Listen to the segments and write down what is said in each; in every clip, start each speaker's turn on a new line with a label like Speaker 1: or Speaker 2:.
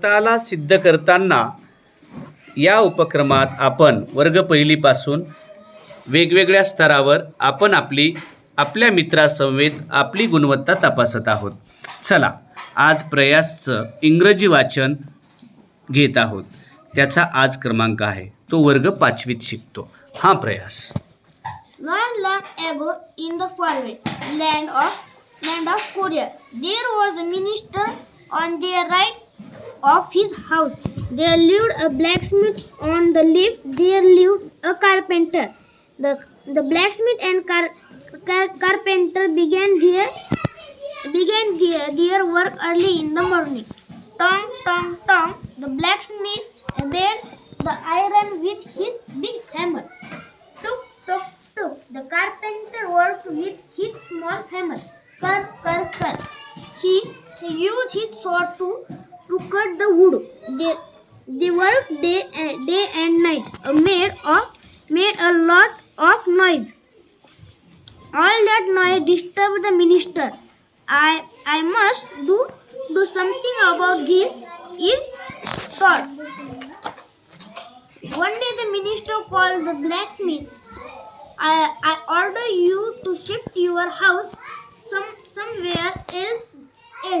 Speaker 1: स्वतःला सिद्ध करताना या उपक्रमात आपण वर्ग पहिलीपासून वेगवेगळ्या स्तरावर आपण आपली आपल्या मित्रासमवेत आपली गुणवत्ता तपासत आहोत. चला आज प्रयासचं इंग्रजी वाचन घेत आहोत. त्याचा आज क्रमांक आहे. तो वर्ग पाचवीत शिकतो. हा प्रयास.
Speaker 2: Long, long ago, in the faraway land of land of Korea, there was a minister on the right of his house. There lived a blacksmith on the left. There lived a carpenter. The the blacksmith and car, car, carpenter began their began their, their work early in the morning. Tong tong tong. The blacksmith beat the iron with his big hammer. Tuk tuk tuk. The carpenter worked with his small hammer. Kar kar kar. He, he used his sword to to cut the wood. They they worked day and day and night. Uh, made of made a lot of noise. All that noise disturbed the minister. I I must do do something about this. Is thought. One day the minister called the blacksmith. I, I order you to shift your house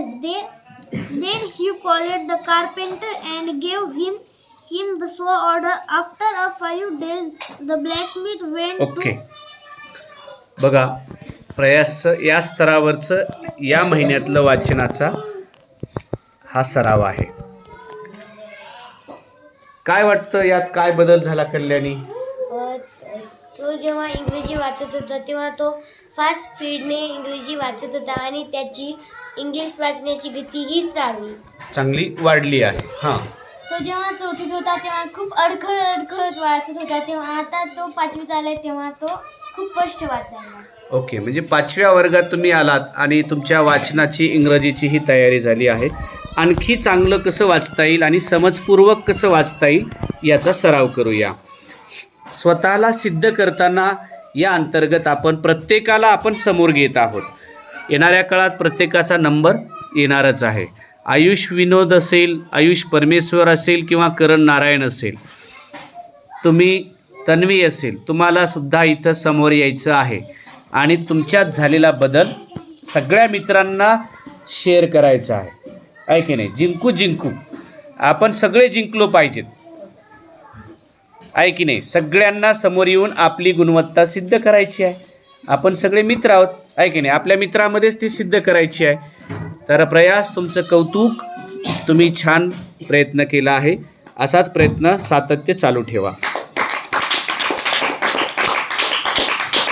Speaker 2: else. Then then he called the carpenter and gave him him the so order. After a five days the blacksmith went
Speaker 1: okay
Speaker 2: to
Speaker 1: बघा प्रयास या स्तरावरचं या महिन्यातलं वाचनाचा हा सराव आहे काय वाटतं यात काय बदल झाला कल्याणी
Speaker 3: तो जेव्हा इंग्रजी वाचत होता तेव्हा तो फास्ट स्पीडने इंग्रजी वाचत होता आणि त्याची इंग्लिश वाचण्याची गती हीच राहिली.
Speaker 1: चांगली वाढली आहे. हां.
Speaker 3: तो जेव्हा चौथीत होता तेव्हा खूप अडखळ अडखळत वाचत होता. तेव्हा आता तो पाचवीत आलाय तेव्हा तो खूप स्पष्ट वाचायला.
Speaker 1: ओके म्हणजे पाचव्या वर्गात तुम्ही आलात आणि तुमच्या वाचनाची इंग्रजीची ही तयारी झाली आहे. आणखी चांगलं कसं वाचता येईल आणि समजपूर्वक कसं वाचता येईल याचा सराव करूया. स्वतःला सिद्ध करताना या अंतर्गत आपण प्रत्येकाला आपण समोर घेत आहोत. येणाऱ्या काळात प्रत्येकाचा नंबर येणारच आहे. आयुष विनोद असेल आयुष परमेश्वर असेल किंवा करण नारायण असेल तुम्ही तन्वी असेल तुम्हाला सुद्धा इथं समोर यायचं आहे. आणि तुमच्यात झालेला बदल सगळ्या मित्रांना शेअर करायचा आहे. आहे की नाही? जिंकू जिंकू. आपण सगळे जिंकलो पाहिजेत. आहे की नाही? सगळ्यांना समोर येऊन आपली गुणवत्ता सिद्ध करायची आहे. आपण सगळे मित्र आहोत. आहे की नाही? आपल्या मित्रामध्येच ती सिद्ध करायची आहे. तर प्रयास तुमचं कौतुक तुम्ही छान प्रयत्न केला आहे. असाच प्रयत्न सातत्य चालू ठेवा.